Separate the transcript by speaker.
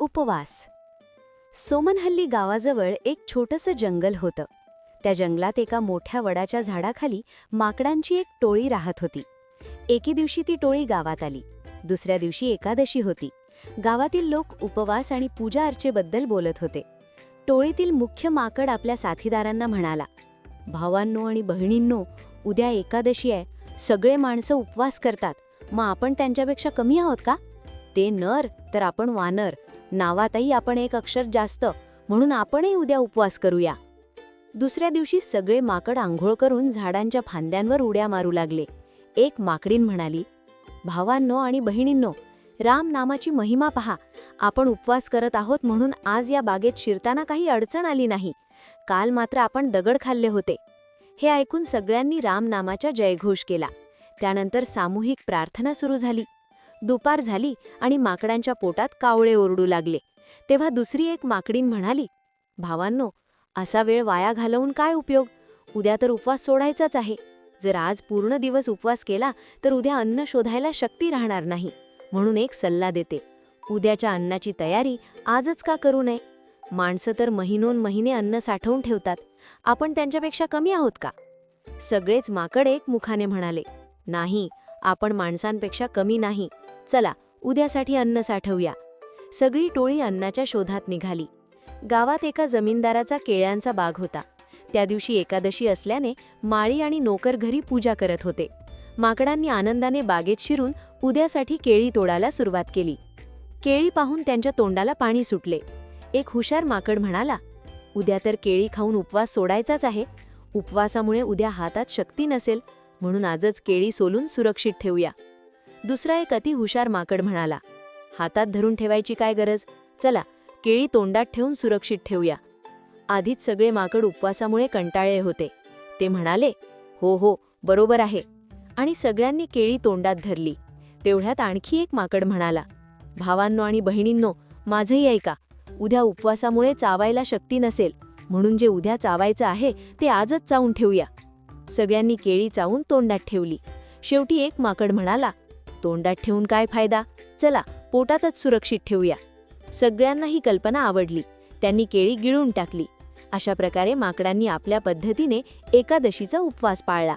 Speaker 1: उपवास. सोमनहल्ली गावाजवळ एक छोटंसं जंगल होतं. त्या जंगलात एका मोठ्या वडाच्या झाडाखाली माकडांची एक टोळी राहत होती. एके दिवशी ती टोळी गावात आली. दुसऱ्या दिवशी एकादशी होती. गावातील लोक उपवास आणि पूजा अर्चेबद्दल बोलत होते. टोळीतील मुख्य माकड आपल्या साथीदारांना म्हणाला भावांनो आणि बहिणींनो उद्या एकादशी आहे. सगळे माणसं उपवास करतात. मग आपण त्यांच्यापेक्षा कमी आहोत का? ते नर तर आपण वानर. नावातही आपण एक अक्षर जास्त म्हणून आपणही उद्या उपवास करूया. दुसऱ्या दिवशी सगळे माकड आंघोळ करून झाडांच्या फांद्यांवर उड्या मारू लागले. एक माकडीन म्हणाली भावांनो आणि बहिणींनो राम नामाची महिमा पहा. आपण उपवास करत आहोत म्हणून आज या बागेत शिरताना काही अडचण आली नाही. काल मात्र आपण दगड खाल्ले होते. हे ऐकून सगळ्यांनी राम नामाचा जयघोष केला. त्यानंतर सामूहिक प्रार्थना सुरू झाली. दुपार झाली आणि माकडांच्या पोटात कावळे ओरडू लागले. तेव्हा दुसरी एक माकडीन म्हणाली भावांनो असा वेळ वाया घालवून काय उपयोग? उद्या तर उपवास सोडायचाच आहे. जर आज पूर्ण दिवस उपवास केला तर उद्या अन्न शोधायला शक्ती राहणार नाही. म्हणून एक सल्ला देते. उद्याच्या अन्नाची तयारी आजच का करू नये? माणसं तर महिनोन महिने अन्न साठवून ठेवतात. आपण त्यांच्यापेक्षा कमी आहोत का? सगळेच माकड एक मुखाने म्हणाले नाही आपण माणसांपेक्षा कमी नाही. चला उद्यासाठी अन्न साठवूया. सगळी टोळी अन्नाच्या शोधात निघाली. गावात एका जमीनदाराचा केळ्यांचा बाग होता. त्या दिवशी एकादशी असल्याने माळी आणि नोकर घरी पूजा करत होते. माकडांनी आनंदाने बागेत शिरून उद्यासाठी केळी तोडायला सुरुवात केली. केळी पाहून त्यांच्या तोंडाला पाणी सुटले. एक हुशार माकड म्हणाला उद्या तर केळी खाऊन उपवास सोडायचाच आहे. उपवासामुळे उद्या हातात शक्ती नसेल म्हणून आजच केळी सोलून सुरक्षित ठेवूया. दुसरा एक अति हुशार माकड म्हणाला हातात धरून ठेवायची काय गरज? चला केळी तोंडात ठेवून सुरक्षित ठेवूया. आधीच सगळे माकड उपवासामुळे कंटाळले होते. ते म्हणाले हो हो बरोबर आहे. आणि सगळ्यांनी केळी तोंडात धरली. तेवढ्यात आणखी एक माकड म्हणाला भावांनो आणि बहिणींनो माझंही ऐका उद्या उपवासामुळे चावायला शक्ती नसेल म्हणून जे उद्या चावायचं आहे ते आजच चावून ठेवूया. सगळ्यांनी केळी चावून तोंडात ठेवली. शेवटी एक माकड म्हणाला तोंडात ठेवून काय फायदा? चला पोटातच सुरक्षित ठेवूया. सगळ्यांना ही कल्पना आवडली. त्यांनी केळी गिळून टाकली. अशा प्रकारे माकडांनी आपल्या पद्धतीने एकादशीचा उपवास पाळला.